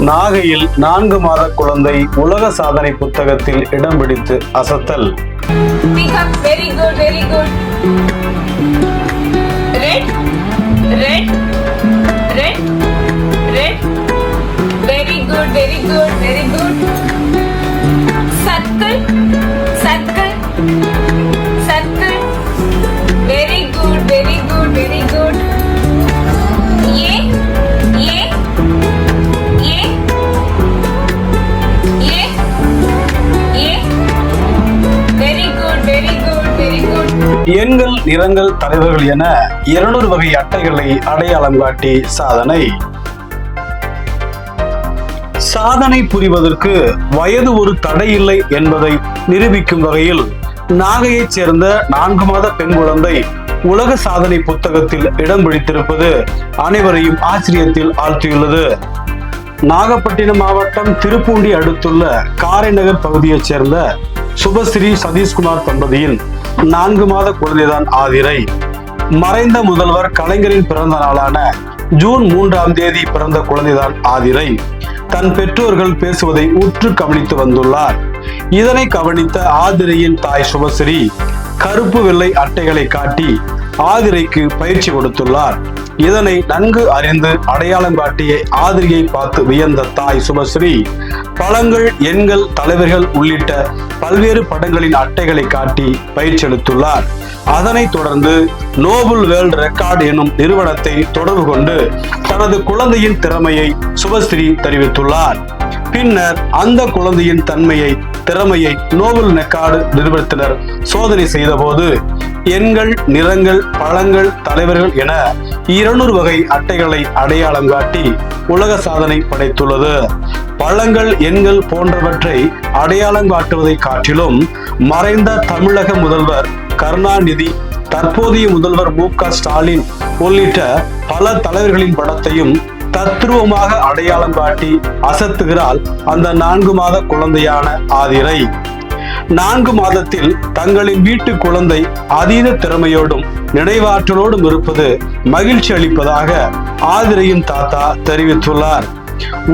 நாகையில் நான்கு மாத குழந்தை உலக சாதனை புத்தகத்தில் இடம் பிடித்து அசத்தல் very good very good very good very எண்கள் நிறங்கள் தலைவர்கள் என இருநூறு வகை அட்டைகளை அடையாளம் காட்டி சாதனை. சாதனை புரிவதற்கு வயது ஒரு தடையில்லை என்பதை நிரூபிக்கும் வகையில் நாகையைச் சேர்ந்த நான்கு மாத பெண் குழந்தை உலக சாதனை புத்தகத்தில் இடம் பிடித்திருப்பது அனைவரையும் ஆச்சரியத்தில் ஆழ்த்தியுள்ளது. நாகப்பட்டினம் மாவட்டம் திருப்பூண்டி அடுத்துள்ள காரைநகர் பகுதியைச் சேர்ந்த சுபஸ்ரீ சதீஷ்குமார் தம்பதியின் நான்கு மாத குழந்தைதான் ஆதிரை. மறைந்த முதல்வர் கலைஞரின் பிறந்த நாளான ஜூன் மூன்றாம் தேதி பிறந்த குழந்தைதான் ஆதிரை. தன் பெற்றோர்கள் பேசுவதை உற்று கவனித்து வந்துள்ளார். இதனை கவனித்த ஆதிரையின் தாய் சுபஸ்ரீ கருப்பு வெள்ளை அட்டைகளை காட்டி ஆதிரைக்கு பயிற்சி கொடுத்துள்ளார். இதனை நன்கு அறிந்து அடையாளம் காட்டிய ஆதிரியை பார்த்து வியந்த தாய் சுபஸ்ரீ பழங்கள் எண்கள் தலைவர்கள் உள்ளிட்ட பல்வேறு படங்களின் அட்டைகளை காட்டி பயிற்சியளித்துள்ளார். அதனைத் தொடர்ந்து நோபல் வேர்ல்ட் ரெக்கார்டு எனும் நிறுவனத்தை தொடர்பு கொண்டு தனது குழந்தையின் திறமையை சுபஸ்ரீ தெரிவித்துள்ளார். பின்னர் அந்த குழந்தையின் தன்மையை திறமையை நோபல் ரெக்கார்டு நிறுவனத்தினர் சோதனை செய்தபோது எண்கள் நிறங்கள் பழங்கள் தலைவர்கள் என இருநூறு வகை அட்டைகளை அடையாளம் காட்டி உலக சாதனை படைத்துள்ளது. பழங்கள் எண்கள் போன்றவற்றை அடையாளம் காட்டுவதை காட்டிலும் மறைந்த தமிழக முதல்வர் கருணாநிதி தற்போதைய முதல்வர் மு க ஸ்டாலின் உள்ளிட்ட பல தலைவர்களின் படத்தையும் தத்ரூபமாக அடையாளம் காட்டி அசத்துகிறாள் அந்த நான்கு மாத குழந்தையான ஆதிரை. நான்கு மாதத்தில் தங்களின் வீட்டு குழந்தை அதீத திறமையோடும் நினைவாற்றலோடும் இருப்பது மகிழ்ச்சி அளிப்பதாக ஆதிரையின் தாத்தா தெரிவித்துள்ளார்.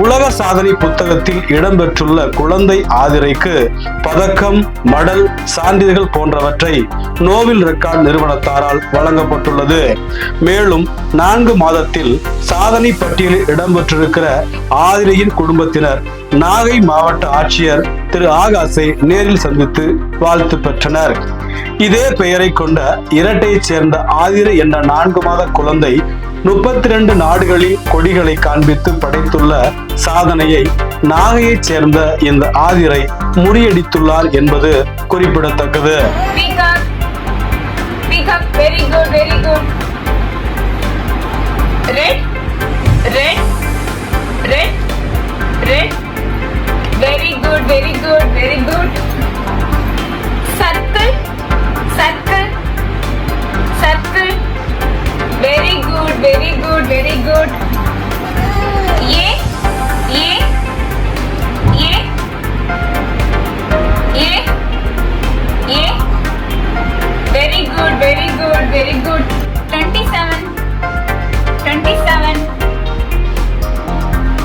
உலக சாதனை புத்தகத்தில் இடம்பெற்றுள்ள குழந்தை ஆதிரைக்கு பதக்கம் மடல் சான்றிதழ்கள் போன்றவற்றை நோவில் ரெக்கார்ட் நிறுவனத்தாரால் வழங்கப்பட்டுள்ளது. மேலும் நான்கு மாதத்தில் சாதனை பட்டியலில் இடம்பெற்றிருக்கிற ஆதிரையின் குடும்பத்தினர் நாகை மாவட்ட ஆட்சியர் திரு ஆகாசை நேரில் சந்தித்து வாழ்த்து பெற்றனர். இதே பெயரை கொண்ட இரட்டையைச் சேர்ந்த ஆதிரை என்ற நான்கு மாத குழந்தை முப்பத்தி ரெண்டு நாடுகளில் கொடிகளை காண்பித்து படைத்துள்ள சாதனையை நாகையைச் சேர்ந்த இந்த ஆதிரை முறியடித்துள்ளார் என்பது குறிப்பிடத்தக்கது. Pick